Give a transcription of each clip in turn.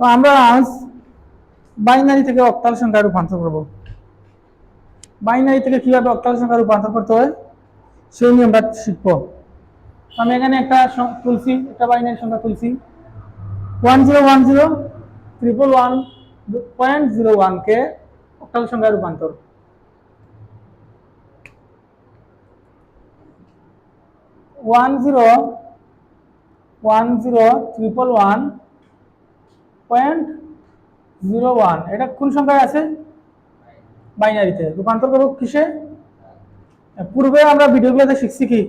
তো আমরা আজ বাইনারি থেকে অক্টাল সংখ্যা রূপান্তর করব। বাইনারি থেকে কীভাবে অক্টাল সংখ্যা রূপান্তর করতে হয়, সেই নিয়ে আমরা শিখব। আমি এখানে একটা তুলছি, একটা বাইনারি সংখ্যা তুলছি। One zero one zero triple one point zero ওয়ানকে অক্টাল সংখ্যায় রূপান্তর। One zero one zero triple one point zero one এটা কোন সংখ্যায় আছে? বাইনারিতে রূপান্তর করব কিসে? পূর্বে আমরা ভিডিওগুলোতে শিখছি কি?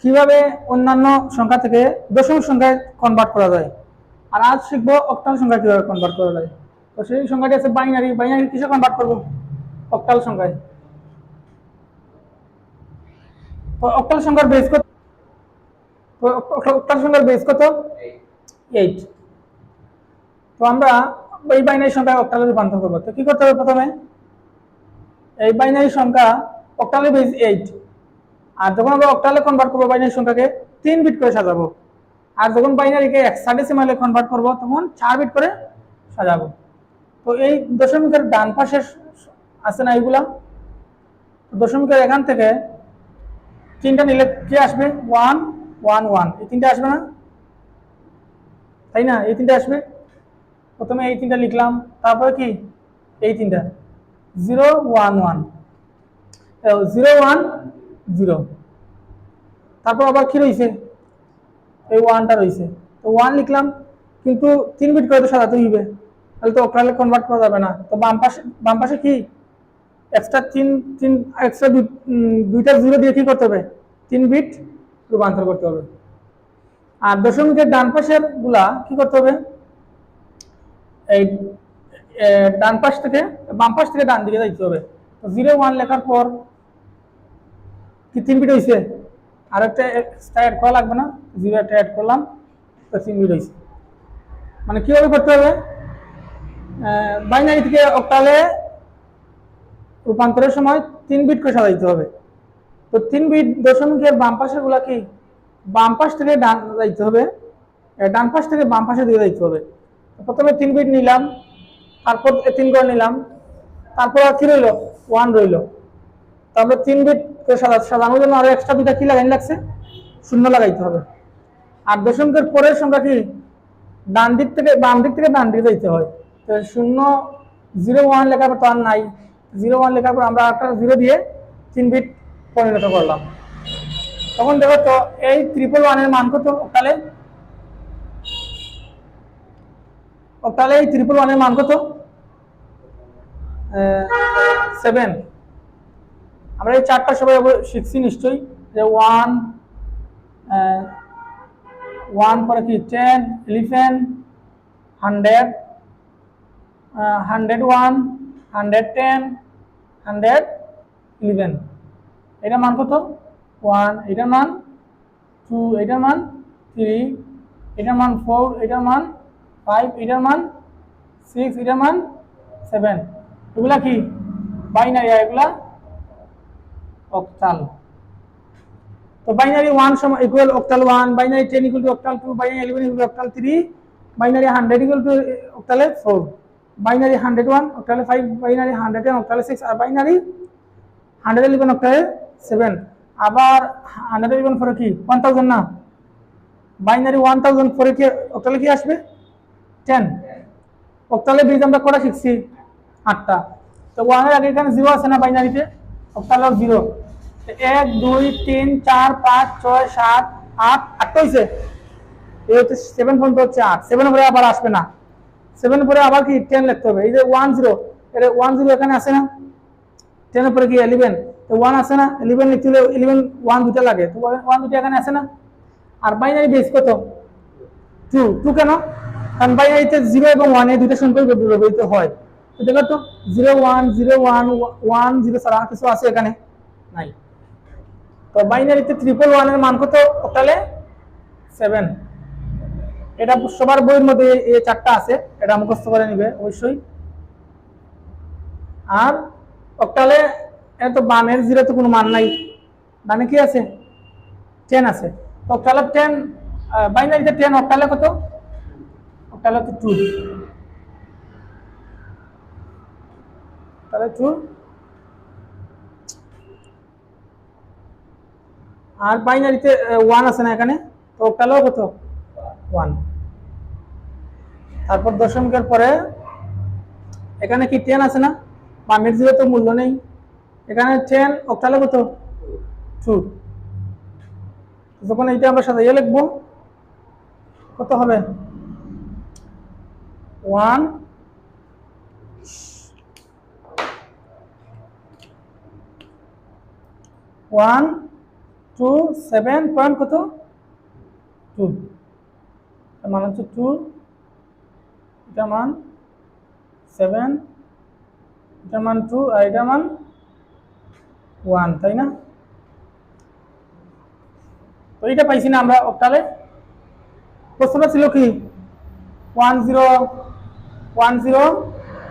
কীভাবে অন্যান্য সংখ্যা থেকে দশমিক সংখ্যায় কনভার্ট করা যায়? আর আজ শিখব অক্টাল সংখ্যা কীভাবে কনভার্ট করা যায়? তো সেই সংখ্যাটি আছে বাইনারি বাইনারি কিসে কনভার্ট করব? অক্টাল সংখ্যায়। অক্টাল সংখ্যার বেস কত? অক্টাল সংখ্যার বেস কত? এইট তো আমরা এই বাইনারি সংখ্যা অক্টালে রূপান্তর করব। তো কি করতে হবে প্রথমে? এই বাইনারি সংখ্যা অক্টালে বেস এইট আর যখন আমরা অক্টালে কনভার্ট করব বাইনারি সংখ্যাকে, তিন বিট করে সাজাবো। আর যখন বাইনারিকে হেক্সাডেসিমালে কনভার্ট করব, তখন চার বিট করে সাজাবো। তো এই দশমিকের ডান পাশে আছে না এইগুলা? দশমিকের এখান থেকে তিনটা নিলে কি আসবে? ওয়ান ওয়ান ওয়ান এই তিনটা আসবে না? তাই না? এই তিনটা আসবে? প্রথমে এই তিনটা লিখলাম, তারপরে কি? এই তিনটা। Zero one one. Zero one zero. তারপর আবার কি রয়েছে এই ওয়ানটা রয়েছে তো ওয়ান লিখলাম, কিন্তু তিন বিট করে তো সাজাতে হইবে। তাহলে তো ওখানে কনভার্ট করা যাবে না। তো বাম পাশে বাম পাশে কি? এক্সট্রা তিন তিন এক্সট্রা দুইটা জিরো দিয়ে কি করতে হবে? তিন বিট রূপান্তর করতে হবে। আর দশমিকের ডান পাশেরগুলা কি করতে হবে? এই ডান পাশ থেকে, বাম পাশ থেকে ডান দিকে যাইতে হবে। তো জিরো ওয়ান লেখার পর কি তিন বিট হয়েছে আর একটা এক্সট্রা অ্যাড করা লাগবে না। জিরো একটা অ্যাড করলাম তো তিন বিট হয়েছে মানে কীভাবে করতে হবে? বাইনারি থেকে অক্টালে রূপান্তরের সময় তিন বিট করে সাজাইতে হবে। তো তিন বিট দশমিকের বাম পাশেরগুলা কি? বাম পাশ থেকে ডান যাইতে হবে। ডান পাশ থেকে বাম পাশে দিয়ে যাইতে হবে। প্রথমে তিন বিট নিলাম, তারপর তিন করে নিলাম, তারপর আর কি রইল? ওয়ান রইল। তারপরে তিন বিট সাজা, সাজানোর জন্য আরও এক্সট্রা দুটা কি লাগাই লাগছে? শূন্য লাগাইতে হবে। আর দশমিকের পরের সংখ্যা কি? ডান দিক থেকে, বাম দিক থেকে ডান দিকে যাইতে হয়। তো শূন্য জিরো ওয়ান লেখার পর তো আর নাই। জিরো ওয়ান লেখার পর আমরা একটা জিরো দিয়ে তিন বিট পরিণত করলাম। তখন দেখো তো এই ত্রিপল ওয়ানের মান কত? তাহলে তাহলে এই ট্রিপল ওয়ানের মান কত? সেভেন আমরা এই চারটা সবাই শিখছি নিশ্চয়ই। যে ওয়ান ওয়ান পরে কি? Ten eleven hundred hundred one hundred ten hundred eleven এটার মান কত? ওয়ান এটার মান টু এটার মান থ্রি এটার মান ফোর এটার মান ফাইভ এটার মান সিক্স এটার মান সেভেন এগুলা কি? বাইনারি এগুলা অক্টাল তো বাইনারি ওয়ান সমান equal octal one binary ten equal to octal two binary eleven equal octal three binary hundred equal to অক্টালে four binary hundred one অক্টালে ফাইভ বাইনারি হান্ড্রেড টেন অক্টালে six আর binary hundred eleven অক্টালে seven আবার hundred eleven ফোরে কি? One thousand না? Binary one thousand ফোরে কি অক্টালে কি আসবে? টেন। অক্টালে বীজ আমরা কটা শিখছি? আটটা। তো ওয়ানের আগে এখানে জিরো আছে না বাইনারিতে অক্টালের জিরো এক, দুই, তিন, চার, পাঁচ, ছয়, সাত, আট, আটটা হয়েছে এই হচ্ছে সেভেন পর্যন্ত হচ্ছে আট। সেভেন পরে আবার আসবে না। সেভেন পরে আবার কি? টেন লিখতে হবে। এই যে ওয়ান জিরো এটা ওয়ান জিরো এখানে আসে না? টেনের পরে কি? ইলেভেন তো ওয়ান আসে না? ইলেভেন লিখতে হলে ইলেভেন ওয়ান দুটা লাগে। তো ওয়ান দুটা এখানে আসে না? আর বাইনারি বেস কত? টু টু কেন? কারণ বাইনারিতে জিরো এবং ওয়ান এই দুইটা ব্যব- ব্যবহৃত হয়। তো দেখো তো zero one zero one one zero ছাড়া কিছু আছে এখানে? নাই। তো বাইনারিতে ট্রিপল ওয়ানের মান কত? তাহলে সেভেন এটা সবার বইয়ের মধ্যে এই- চারটা আছে, এটা মুখস্থ করে নিবে, অবশ্যই। আর অক্টালে এত বামের জিরো তো কোনো মান নাই। ডানে কি আছে? টেন আছে। অক্টালে টেন বাইনারিতে টেন অক্টালে কত? তাহলে তো ট্রু তাহলে ট্রু আর বাইনারিতে ওয়ান আছে না এখানে? তো তাহলে কত? ওয়ান তারপর দশমিকের পরে, এখানে কি টেন আছে না? বা মির্জিরও তো মূল্য নেই। এখানে টেন ওটালো কত? টু যখন এইটা আমরা ইয়ে লিখব, কত হবে? One. One, two, seven, point কত? টু। মান হচ্ছে টু। এটা মান সেভেন। এটা মান টু আর এটা মান ওয়ান, তাই না? তো এটা পাইছি না আমরা অক্টালে। প্রশ্নটা ছিল কি? One zero one zero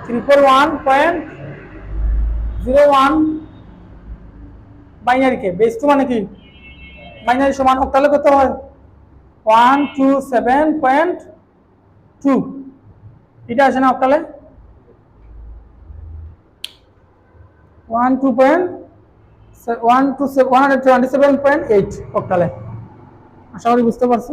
triple one point zero one বাইনারিকে base two মানে কি? বাইনারি সমান অক্টালে কত হয়? One two seven point two এটা আছে না অক্টালে one two point one two one hundred twenty seven point eight অক্টালে আশা করি বুঝতে পারছ?